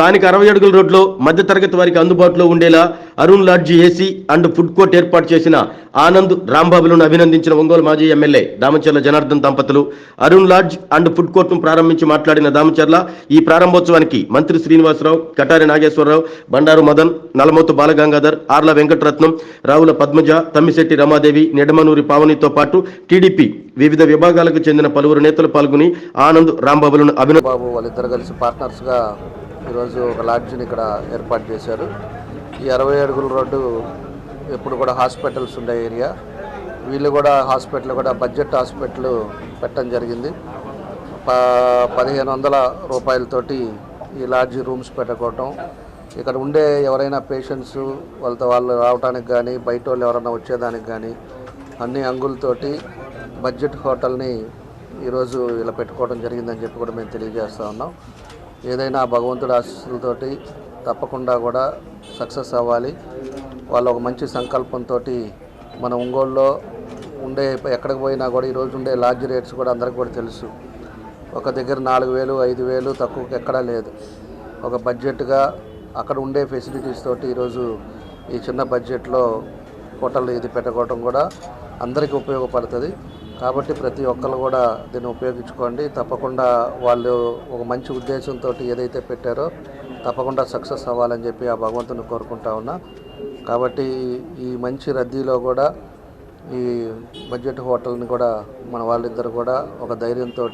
స్థానిక అరవై అడుగుల రోడ్లో మధ్యతరగతి వారికి అందుబాటులో ఉండేలా Arun lodge AC and food court ఏర్పాటు చేసిన ఆనంద్ రాంబాబులను అభినందించిన ఒంగోలు మాజీ ఎమ్మెల్యే దామచర్ల జనార్దన్ దంపతులు అరుణ్ లాడ్జ్ అండ్ ఫుడ్ కోర్టును ప్రారంభించి మాట్లాడిన దామచర్ల ఈ ప్రారంభోత్సవానికి మంత్రి శ్రీనివాసరావు కటారి నాగేశ్వరరావు బండారు మదన్ నలమోతు బాలగంగాధర్ ఆర్ల వెంకటరత్నం రావుల పద్మజ తమ్మిశెట్టి రమాదేవి నిడమనూరి పావనితో పాటు టీడీపీ వివిధ విభాగాలకు చెందిన పలువురు నేతలు పాల్గొని ఆనంద్ రాంబాబులను అభినందించారు. బాబు వాళ్ళిద్దరు కలిసి పార్ట్నర్స్గా ఈరోజు ఒక లాడ్జిని ఇక్కడ ఏర్పాటు చేశారు. ఈ అరవై అడుగుల రోడ్డు ఎప్పుడు కూడా హాస్పిటల్స్ ఉండే ఏరియా. వీళ్ళు కూడా హాస్పిటల్ కూడా బడ్జెట్ హాస్పిటల్ పెట్టడం జరిగింది. ప పదిహేను వందల రూపాయలతోటి ఈ లాడ్జ్ రూమ్స్ పెట్టుకోవటం. ఇక్కడ ఉండే ఎవరైనా పేషెంట్స్ వాళ్ళతో వాళ్ళు రావడానికి కానీ బయట వాళ్ళు ఎవరైనా వచ్చేదానికి కానీ అన్ని అంగులతోటి బడ్జెట్ హోటల్ని ఈరోజు ఇలా పెట్టుకోవడం జరిగిందని చెప్పి కూడా మేము తెలియజేస్తా ఉన్నాం. ఏదైనా భగవంతుడి ఆశీస్సులతోటి తప్పకుండా కూడా సక్సెస్ అవ్వాలి. వాళ్ళ ఒక మంచి సంకల్పంతో మన ఒంగోలులో ఉండే ఎక్కడికి పోయినా కూడా ఈరోజు ఉండే లాడ్జ్ రేట్స్ కూడా అందరికి కూడా తెలుసు. ఒక దగ్గర నాలుగు వేలు ఐదు వేలు తక్కువకి ఎక్కడా లేదు. ఒక బడ్జెట్గా అక్కడ ఉండే ఫెసిలిటీస్ తోటి ఈరోజు ఈ చిన్న బడ్జెట్లో హోటల్ ఇది పెట్టుకోవడం కూడా అందరికీ ఉపయోగపడుతుంది. కాబట్టి ప్రతి ఒక్కరు కూడా దీన్ని ఉపయోగించుకోండి. తప్పకుండా వాళ్ళు ఒక మంచి ఉద్దేశంతో ఏదైతే పెట్టారో తప్పకుండా సక్సెస్ అవ్వాలని చెప్పి ఆ భగవంతుని కోరుకుంటా ఉన్నా. కాబట్టి ఈ మంచి రద్దీలో కూడా ఈ బడ్జెట్ హోటల్ని కూడా మన వాళ్ళిద్దరు కూడా ఒక ధైర్యంతో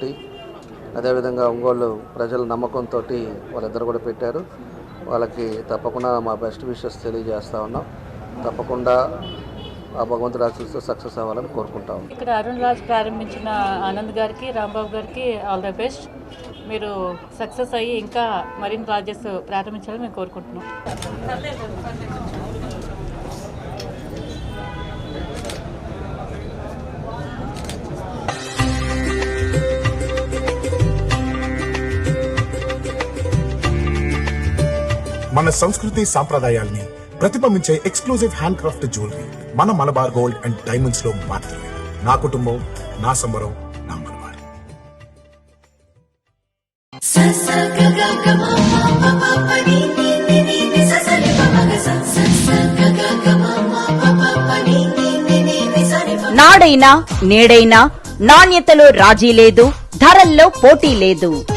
అదేవిధంగా ఒంగోలు ప్రజల నమ్మకంతో వాళ్ళిద్దరు కూడా పెట్టారు. వాళ్ళకి తప్పకుండా మా బెస్ట్ విషెస్ తెలియజేస్తా ఉన్నాం. తప్పకుండా ఆ భగవంతుడు ఆశీస్సుతో సక్సెస్ అవ్వాలని కోరుకుంటా ఇక్కడ అరుణ్ రాజ్ ప్రారంభించిన ఆనంద్ గారికి రాంబాబు గారికి ఆల్ ద బెస్ట్. మీరు సక్సెస్ అయ్యి ఇంకా మరిన్ని రాజెస్ ప్రారంభించాలని మేము కోరుకుంటున్నాం. మన సంస్కృతి సాంప్రదాయాల్ని ప్రతిబింబించే ఎక్స్క్లూజివ్ హ్యాండ్ క్రాఫ్ట్ జ్యువెలరీ మన మలబార్ గోల్డ్ అండ్ డైమండ్స్లో మాత్రమే. నా కుటుంబం నా సంబరం నా మలబార్. నాడైనా నేడైనా నాణ్యతలో రాజీ లేదు ధరల్లో పోటీ లేదు.